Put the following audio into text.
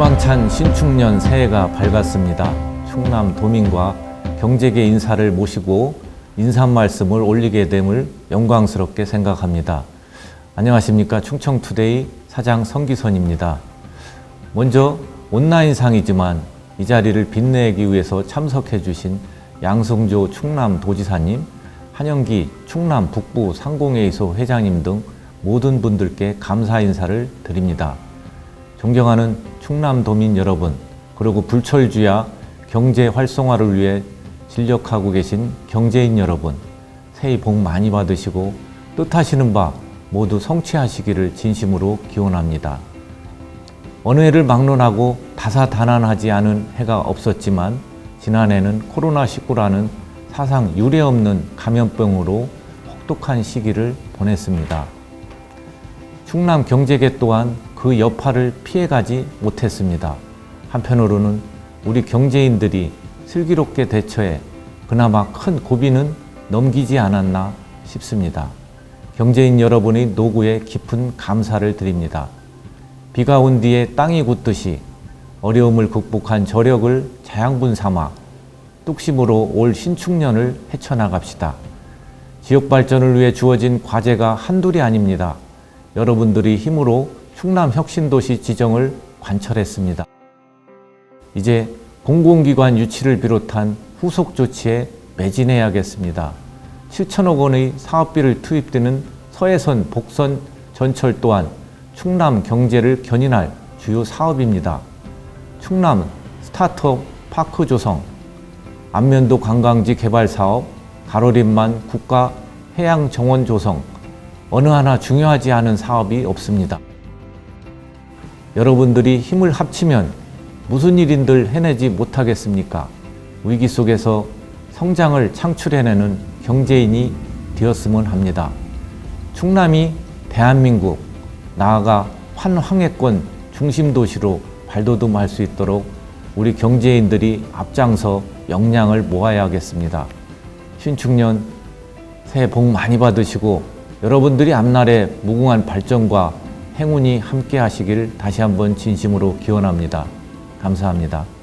희망찬 신축년 새해가 밝았습니다. 충남 도민과 경제계 인사를 모시고 인사 말씀을 올리게 됨을 영광스럽게 생각합니다. 안녕하십니까. 충청투데이 사장 성기선입니다. 먼저 온라인상이지만 이 자리를 빛내기 위해서 참석해 주신 양승조 충남 도지사님, 한영기 충남 북부 상공회의소 회장님 등 모든 분들께 감사 인사를 드립니다. 존경하는 충남도민 여러분, 그리고 불철주야 경제 활성화를 위해 진력하고 계신 경제인 여러분, 새해 복 많이 받으시고 뜻하시는 바 모두 성취하시기를 진심으로 기원합니다. 어느 해를 막론하고 다사다난하지 않은 해가 없었지만 지난해는 코로나19라는 사상 유례없는 감염병으로 혹독한 시기를 보냈습니다. 충남 경제계 또한 그 여파를 피해가지 못했습니다. 한편으로는 우리 경제인들이 슬기롭게 대처해 그나마 큰 고비는 넘기지 않았나 싶습니다. 경제인 여러분의 노고에 깊은 감사를 드립니다. 비가 온 뒤에 땅이 굳듯이 어려움을 극복한 저력을 자양분 삼아 뚝심으로 올 신축년을 헤쳐나갑시다. 지역 발전을 위해 주어진 과제가 한둘이 아닙니다. 여러분들이 힘으로 충남 혁신도시 지정을 관철했습니다. 이제 공공기관 유치를 비롯한 후속 조치에 매진해야겠습니다. 7천억 원의 사업비를 투입되는 서해선 복선 전철 또한 충남 경제를 견인할 주요 사업입니다. 충남 스타트업 파크 조성, 안면도 관광지 개발 사업, 가로림만 국가 해양 정원 조성, 어느 하나 중요하지 않은 사업이 없습니다. 여러분들이 힘을 합치면 무슨 일인들 해내지 못하겠습니까? 위기 속에서 성장을 창출해내는 경제인이 되었으면 합니다. 충남이 대한민국, 나아가 환황해권 중심 도시로 발돋움할 수 있도록 우리 경제인들이 앞장서 역량을 모아야겠습니다. 신축년 새해 복 많이 받으시고 여러분들이 앞날에 무궁한 발전과 행운이 함께 하시길 다시 한번 진심으로 기원합니다. 감사합니다.